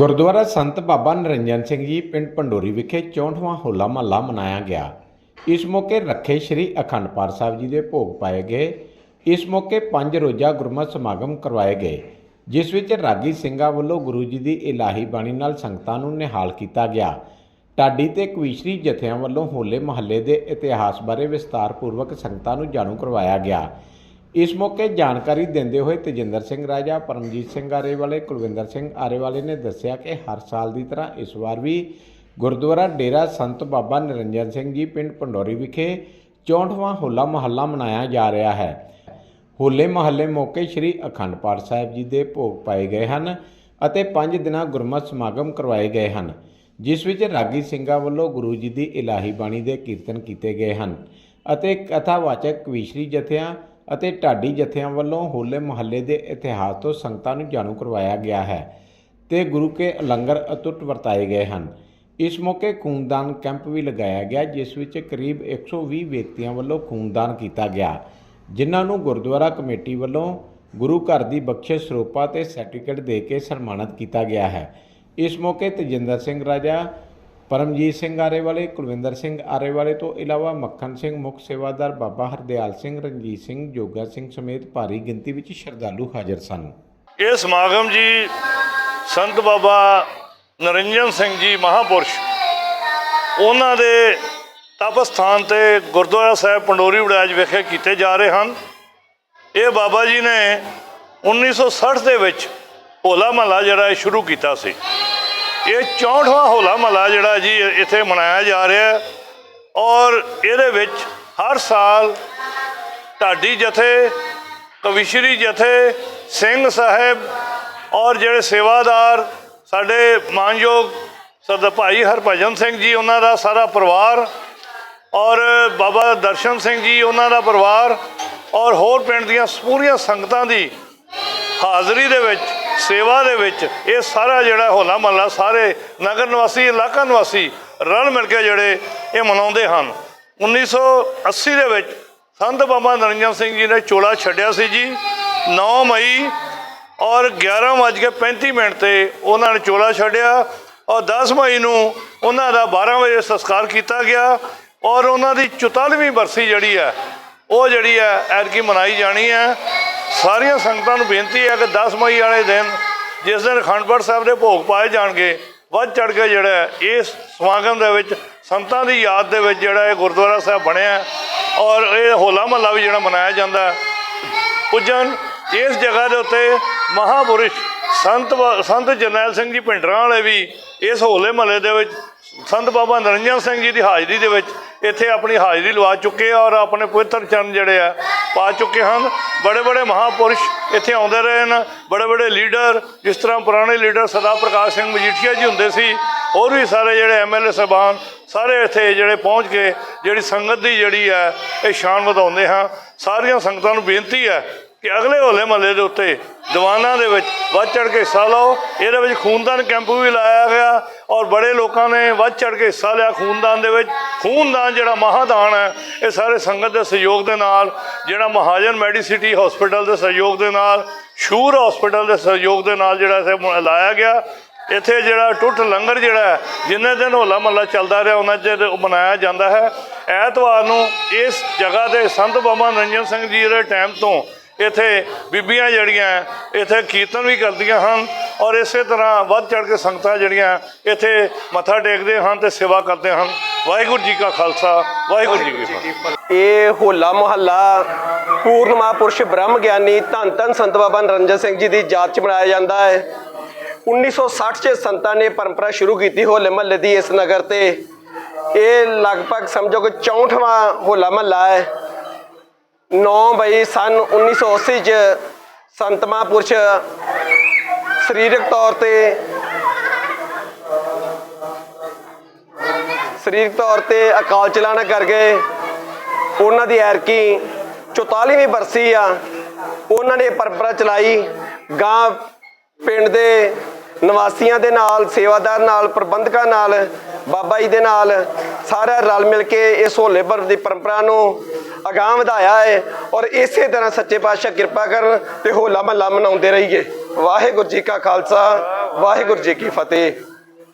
ਗੁਰਦੁਆਰਾ ਸੰਤ ਬਾਬਾ ਨਰਿੰਜਨ ਸਿੰਘ ਜੀ ਪਿੰਡ ਪੰਡੋਰੀ ਵਿਖੇ 64ਵਾਂ ਹੋਲਾ ਮਹੱਲਾ ਮਨਾਇਆ ਗਿਆ। ਇਸ ਮੌਕੇ ਰੱਖੇ ਸ੍ਰੀ ਅਖੰਡ ਪਾਠ ਸਾਹਿਬ ਜੀ ਦੇ ਭੋਗ ਪਾਏ ਗਏ। ਇਸ ਮੌਕੇ ਪੰਜ ਰੋਜ਼ਾ ਗੁਰਮਤਿ ਸਮਾਗਮ ਕਰਵਾਏ ਗਏ, ਜਿਸ ਵਿੱਚ ਰਾਗੀ ਸਿੰਘਾਂ ਵੱਲੋਂ ਗੁਰੂ ਜੀ ਦੀ ਇਲਾਹੀ ਬਾਣੀ ਨਾਲ ਸੰਗਤਾਂ ਨੂੰ ਨਿਹਾਲ ਕੀਤਾ ਗਿਆ। ਢਾਡੀ ਤੇ ਕਵੀਸ਼ਰੀ ਜਥਿਆਂ ਵੱਲੋਂ ਹੋਲੇ ਮਹੱਲੇ ਦੇ ਇਤਿਹਾਸ ਬਾਰੇ ਵਿਸਤਾਰਪੂਰਵਕ ਸੰਗਤਾਂ ਨੂੰ ਜਾਣੂ ਕਰਵਾਇਆ ਗਿਆ। ਇਸ ਮੌਕੇ ਜਾਣਕਾਰੀ ਦਿੰਦੇ ਹੋਏ ਤੇਜਿੰਦਰ ਸਿੰਘ ਰਾਜਾ, ਪਰਮਜੀਤ ਸਿੰਘ ਆਰੇਵਾਲੇ, ਕੁਲਵਿੰਦਰ ਸਿੰਘ ਆਰੇਵਾਲੇ ਨੇ ਦੱਸਿਆ ਕਿ ਹਰ ਸਾਲ ਦੀ ਤਰ੍ਹਾਂ ਇਸ ਵਾਰ ਵੀ ਗੁਰਦੁਆਰਾ ਡੇਰਾ ਸੰਤ ਬਾਬਾ ਨਿਰੰਜਨ ਸਿੰਘ ਜੀ ਪਿੰਡ ਪੰਡੋਰੀ ਵਿਖੇ 64ਵਾਂ ਹੋਲਾ ਮਹੱਲਾ ਮਨਾਇਆ ਜਾ ਰਿਹਾ ਹੈ। ਹੋਲੇ ਮਹੱਲੇ ਮੌਕੇ ਸ੍ਰੀ ਅਖੰਡ ਪਾਠ ਸਾਹਿਬ ਜੀ ਦੇ ਭੋਗ ਪਾਏ ਗਏ ਹਨ ਅਤੇ 5 ਦਿਨਾਂ ਗੁਰਮਤਿ ਸਮਾਗਮ ਕਰਵਾਏ ਗਏ ਹਨ, ਜਿਸ ਵਿੱਚ ਰਾਗੀ ਸਿੰਘਾਂ ਵੱਲੋਂ ਗੁਰੂ ਜੀ ਦੀ ਇਲਾਹੀ ਬਾਣੀ ਦੇ ਕੀਰਤਨ ਕੀਤੇ ਗਏ ਹਨ ਅਤੇ ਕਥਾਵਾਚਕ ਕਵੀਸ਼ਰੀ ਜਥਿਆਂ ਅਤੇ ਢਾਡੀ ਜਥਿਆਂ ਵੱਲੋਂ ਹੋਲੇ ਮਹੱਲੇ ਦੇ ਇਤਿਹਾਸ ਤੋਂ ਸੰਗਤਾਂ ਨੂੰ ਜਾਣੂ ਕਰਵਾਇਆ ਗਿਆ ਹੈ ਤੇ ਗੁਰੂ ਕੇ ਲੰਗਰ ਅਤੁੱਟ ਵਰਤਾਏ ਗਏ ਹਨ। ਇਸ ਮੌਕੇ ਖੂਨਦਾਨ ਕੈਂਪ ਵੀ ਲਗਾਇਆ ਗਿਆ, ਜਿਸ ਵਿੱਚ ਕਰੀਬ 120 ਵਿਅਕਤੀਆਂ ਵੱਲੋਂ ਖੂਨਦਾਨ ਕੀਤਾ ਗਿਆ, ਜਿਨ੍ਹਾਂ ਨੂੰ ਗੁਰਦੁਆਰਾ ਕਮੇਟੀ ਵੱਲੋਂ ਗੁਰੂ ਘਰ ਦੀ ਬਖਸ਼ਿਸ਼ ਸਰੋਪਾ ਤੇ ਸਰਟੀਫਿਕੇਟ ਦੇ ਕੇ ਸਨਮਾਨਿਤ ਕੀਤਾ ਗਿਆ ਹੈ। ਇਸ ਮੌਕੇ ਤੇਜਿੰਦਰ ਸਿੰਘ ਰਾਜਾ ਪਰਮਜੀਤ ਸਿੰਘ ਆਰੇਵਾਲੇ, ਕੁਲਵਿੰਦਰ ਸਿੰਘ ਆਰੇਵਾਲੇ ਤੋਂ ਇਲਾਵਾ ਮੱਖਣ ਸਿੰਘ ਮੁੱਖ ਸੇਵਾਦਾਰ ਬਾਬਾ ਹਰਦਿਆਲ ਸਿੰਘ, ਰਣਜੀਤ ਸਿੰਘ, ਜੋਗਾ ਸਿੰਘ ਸਮੇਤ ਭਾਰੀ ਗਿਣਤੀ ਵਿੱਚ ਸ਼ਰਧਾਲੂ ਹਾਜ਼ਰ ਸਨ। ਇਹ ਸਮਾਗਮ ਜੀ ਸੰਤ ਬਾਬਾ ਨਰਿੰਜਨ ਸਿੰਘ ਜੀ ਮਹਾਪੁਰਸ਼, ਉਹਨਾਂ ਦੇ ਤਪ ਸਥਾਨ ਤੇ ਗੁਰਦੁਆਰਾ ਸਾਹਿਬ ਪੰਡੋਰੀ ਵੜਾਜ ਵਿਖੇ ਕੀਤੇ ਜਾ ਰਹੇ ਹਨ। ਇਹ ਬਾਬਾ ਜੀ ਨੇ 1960 ਦੇ ਵਿੱਚ ਹੋਲਾ ਮਹੱਲਾ ਜਿਹੜਾ ਇਹ ਸ਼ੁਰੂ ਕੀਤਾ ਸੀ। ਇਹ 64ਵਾਂ ਹੋਲਾ ਮਹੱਲਾ ਜਿਹੜਾ ਜੀ ਇੱਥੇ ਮਨਾਇਆ ਜਾ ਰਿਹਾ ਹੈ ਔਰ ਇਹਦੇ ਵਿੱਚ ਹਰ ਸਾਲ ਢਾਡੀ ਜਥੇ ਕਵਿਸ਼ਰੀ ਜਥੇ, ਸਿੰਘ ਸਾਹਿਬ ਔਰ ਜਿਹੜੇ ਸੇਵਾਦਾਰ ਸਾਡੇ ਮਾਨਯੋਗ ਸਰਦਾਰ ਭਾਈ ਹਰਭਜਨ ਸਿੰਘ ਜੀ, ਉਹਨਾਂ ਦਾ ਸਾਰਾ ਪਰਿਵਾਰ ਔਰ ਬਾਬਾ ਦਰਸ਼ਨ ਸਿੰਘ ਜੀ, ਉਹਨਾਂ ਦਾ ਪਰਿਵਾਰ ਔਰ ਹੋਰ ਪਿੰਡ ਦੀਆਂ ਪੂਰੀਆਂ ਸੰਗਤਾਂ ਦੀ ਹਾਜ਼ਰੀ ਦੇ ਵਿੱਚ ਸੇਵਾ ਦੇ ਵਿੱਚ ਇਹ ਸਾਰਾ ਜਿਹੜਾ ਹੋਲਾ ਮਹੱਲਾ, ਸਾਰੇ ਨਗਰ ਨਿਵਾਸੀ, ਇਲਾਕਾ ਨਿਵਾਸੀ ਰਲ ਮਿਲ ਕੇ ਜਿਹੜੇ ਇਹ ਮਨਾਉਂਦੇ ਹਨ। 1980 ਦੇ ਵਿੱਚ ਸੰਤ ਬਾਬਾ ਨਰਿੰਜਨ ਸਿੰਘ ਜੀ ਨੇ ਚੋਲਾ ਛੱਡਿਆ ਸੀ ਜੀ 9 ਮਈ ਔਰ 11:35 ਮਿੰਟ ਤੇ ਉਹਨਾਂ ਨੇ ਚੋਲਾ ਛੱਡਿਆ ਔਰ 10 ਮਈ ਨੂੰ ਉਹਨਾਂ ਦਾ 12 ਵਜੇ ਸੰਸਕਾਰ ਕੀਤਾ ਗਿਆ ਔਰ ਉਹਨਾਂ ਦੀ 44ਵੀਂ ਬਰਸੀ ਜਿਹੜੀ ਹੈ, ਉਹ ਜਿਹੜੀ ਹੈ, ਐਤਕੀ ਮਨਾਈ ਜਾਣੀ ਹੈ। ਸਾਰੀਆਂ ਸੰਗਤਾਂ ਨੂੰ ਬੇਨਤੀ ਹੈ ਕਿ 10 ਮਈ ਵਾਲੇ ਦਿਨ ਜਿਸ ਦਿਨ ਅਖੰਡ ਪਾਠ ਸਾਹਿਬ ਦੇ ਭੋਗ ਪਾਏ ਜਾਣਗੇ, ਵੱਧ ਚੜ ਕੇ ਜਿਹੜਾ ਇਸ ਸਮਾਗਮ ਦੇ ਵਿੱਚ ਸੰਤਾਂ ਦੀ ਯਾਦ ਦੇ ਵਿੱਚ ਜਿਹੜਾ ਇਹ ਗੁਰਦੁਆਰਾ ਸਾਹਿਬ ਬਣਿਆ ਔਰ ਇਹ ਹੋਲਾ ਮਹੱਲਾ ਵੀ ਜਿਹੜਾ ਮਨਾਇਆ ਜਾਂਦਾ ਹੈ। ਪੁੱਜਣ, ਇਸ ਜਗ੍ਹਾ ਦੇ ਉੱਤੇ ਮਹਾਪੁਰਸ਼ ਸੰਤ ਬ- ਸੰਤ ਜਰਨੈਲ ਸਿੰਘ ਜੀ ਭਿੰਡਰਾਂ ਵਾਲੇ ਵੀ ਇਸ ਹੋਲੇ ਮਹੱਲੇ ਦੇ ਵਿੱਚ, ਸੰਤ ਬਾਬਾ ਨਰਿੰਜਨ ਸਿੰਘ ਜੀ ਦੀ ਹਾਜ਼ਰੀ ਦੇ ਵਿੱਚ ਇੱਥੇ ਆਪਣੀ ਹਾਜ਼ਰੀ ਲਵਾ ਚੁੱਕੇ ਆ ਔਰ ਆਪਣੇ ਪਵਿੱਤਰ ਚਰਨ ਜਿਹੜੇ ਆ ਪਾ ਚੁੱਕੇ ਹਨ। ਬੜੇ ਬੜੇ ਮਹਾਪੁਰਸ਼ ਇੱਥੇ ਆਉਂਦੇ ਰਹੇ ਨੇ ਬੜੇ ਬੜੇ ਲੀਡਰ, ਜਿਸ ਤਰ੍ਹਾਂ ਪੁਰਾਣੇ ਲੀਡਰ ਸਦਾ ਪ੍ਰਕਾਸ਼ ਸਿੰਘ ਮਜੀਠੀਆ ਜੀ ਹੁੰਦੇ ਸੀ, ਹੋਰ ਵੀ ਸਾਰੇ ਜਿਹੜੇ ਐਮਐਲਏ ਸਾਹਿਬਾਨ, ਸਾਰੇ ਇੱਥੇ ਜਿਹੜੇ ਪਹੁੰਚ ਕੇ ਜਿਹੜੀ ਸੰਗਤ ਦੀ ਜਿਹੜੀ ਹੈ, ਇਹ ਸ਼ਾਨ ਵਧਾਉਂਦੇ ਹਾਂ। ਸਾਰੀਆਂ ਸੰਗਤਾਂ ਨੂੰ ਬੇਨਤੀ ਹੈ ਕਿ ਅਗਲੇ ਹੋਲੇ ਮਹੱਲੇ ਦੇ ਉੱਤੇ ਦੀਵਾਨਾਂ ਦੇ ਵਿੱਚ ਵੱਧ ਚੜ ਕੇ ਹਿੱਸਾ ਲਓ। ਇਹਦੇ ਵਿੱਚ ਖੂਨਦਾਨ ਕੈਂਪ ਵੀ ਲਾਇਆ ਗਿਆ ਔਰ ਬੜੇ ਲੋਕਾਂ ਨੇ ਵੱਧ ਚੜ ਕੇ ਹਿੱਸਾ ਲਿਆ ਖੂਨਦਾਨ ਦੇ ਵਿੱਚ। ਖੂਨਦਾਨ ਜਿਹੜਾ ਮਹਾਦਾਨ ਹੈ ਇਹ ਸਾਰੇ ਸੰਗਤ ਦੇ ਸਹਿਯੋਗ ਦੇ ਨਾਲ ਜਿਹੜਾ ਮਹਾਜਨ ਮੈਡੀਸਿਟੀ ਹਸਪੀਟਲ ਦੇ ਸਹਿਯੋਗ ਦੇ ਨਾਲ ਸ਼ੂਰ ਹਸਪੀਟਲ ਦੇ ਸਹਿਯੋਗ ਦੇ ਨਾਲ ਜਿਹੜਾ ਇਹ ਲਾਇਆ ਗਿਆ। ਇੱਥੇ ਜਿਹੜਾ ਟੁੱਟ ਲੰਗਰ ਜਿਹੜਾ ਹੈ, ਜਿੰਨੇ ਦਿਨ ਹੋਲਾ ਮਹੱਲਾ ਚੱਲਦਾ ਰਿਹਾ ਉਹਨਾਂ 'ਚ ਮਨਾਇਆ ਜਾਂਦਾ ਹੈ। ਐਤਵਾਰ ਨੂੰ ਇਸ ਜਗ੍ਹਾ ਤੇ ਸੰਤ ਬਾਬਾ ਨਰਿੰਜਨ ਸਿੰਘ ਜੀ ਦੇ ਟਾਈਮ ਤੋਂ ਇੱਥੇ ਬੀਬੀਆਂ ਜਿਹੜੀਆਂ ਇੱਥੇ ਕੀਰਤਨ ਵੀ ਕਰਦੀਆਂ ਹਨ ਔਰ ਇਸੇ ਤਰ੍ਹਾਂ ਵੱਧ ਚੜ ਕੇ ਸੰਗਤਾਂ ਜਿਹੜੀਆਂ ਇੱਥੇ ਮੱਥਾ ਟੇਕਦੇ ਹਨ ਤੇ ਸੇਵਾ ਕਰਦੇ ਹਨ। ਵਾਹਿਗੁਰੂ ਜੀ ਕਾ ਖਾਲਸਾ, ਵਾਹਿਗੁਰੂ ਜੀ ਕੀ ਫਤਿਹ। ਇਹ ਹੋਲਾ ਮਹੱਲਾ ਪੂਰਨ ਮਹਾਂਪੁਰਸ਼ ਬ੍ਰਹਮ ਗਿਆਨੀ ਧੰਨ ਧੰਨ ਸੰਤ ਬਾਬਾ ਨਰਿੰਦਰ ਸਿੰਘ ਜੀ ਦੀ ਯਾਦ 'ਚ ਮਨਾਇਆ ਜਾਂਦਾ ਹੈ। 1960 'ਚ ਸੰਤਾਂ ਨੇ ਪਰੰਪਰਾ ਸ਼ੁਰੂ ਕੀਤੀ ਹੋਲੇ ਮਹੱਲੇ ਦੀ ਇਸ ਨਗਰ ਤੇ। ਇਹ ਲਗਭਗ ਸਮਝੋ ਕਿ 64ਵਾਂ ਹੋਲਾ ਮਹੱਲਾ ਹੈ। 9 ਮਈ ਸਨ 1980 'ਚ ਸੰਤ ਮਹਾਂਪੁਰਸ਼ ਸਰੀਰਕ ਤੌਰ ਤੇ ਸਰੀਰਕ ਤੌਰ ਤੇ ਅਕਾਲ ਚਲਾਣਾ ਕਰ ਗਏ। ਉਹਨਾਂ ਦੀ ਐਰਕੀ 44ਵੀਂ ਬਰਸੀ ਆ। ਉਹਨਾਂ ਨੇ ਇਹ ਪਰੰਪਰਾ ਚਲਾਈ। ਗਾਂ ਪਿੰਡ ਦੇ ਨਿਵਾਸੀਆਂ ਦੇ ਨਾਲ, ਸੇਵਾਦਾਰ ਨਾਲ, ਪ੍ਰਬੰਧਕਾਂ ਨਾਲ, ਬਾਬਾ ਜੀ ਦੇ ਨਾਲ ਸਾਰਾ ਰਲ ਮਿਲ ਕੇ ਇਸ ਹੋਲੇ ਪਰਬ ਦੀ ਪਰੰਪਰਾ ਨੂੰ ਅਗਾਂਹ ਵਧਾਇਆ ਹੈ ਔਰ ਇਸੇ ਤਰ੍ਹਾਂ ਸੱਚੇ ਪਾਤਸ਼ਾਹ ਕਿਰਪਾ ਕਰਨ ਤੇ ਹੋਲਾ ਮਹੱਲਾ ਮਨਾਉਂਦੇ ਰਹੀਏ। ਵਾਹਿਗੁਰੂ ਜੀ ਕਾ ਖਾਲਸਾ, ਵਾਹਿਗੁਰੂ ਜੀ ਕੀ ਫਤਿਹ।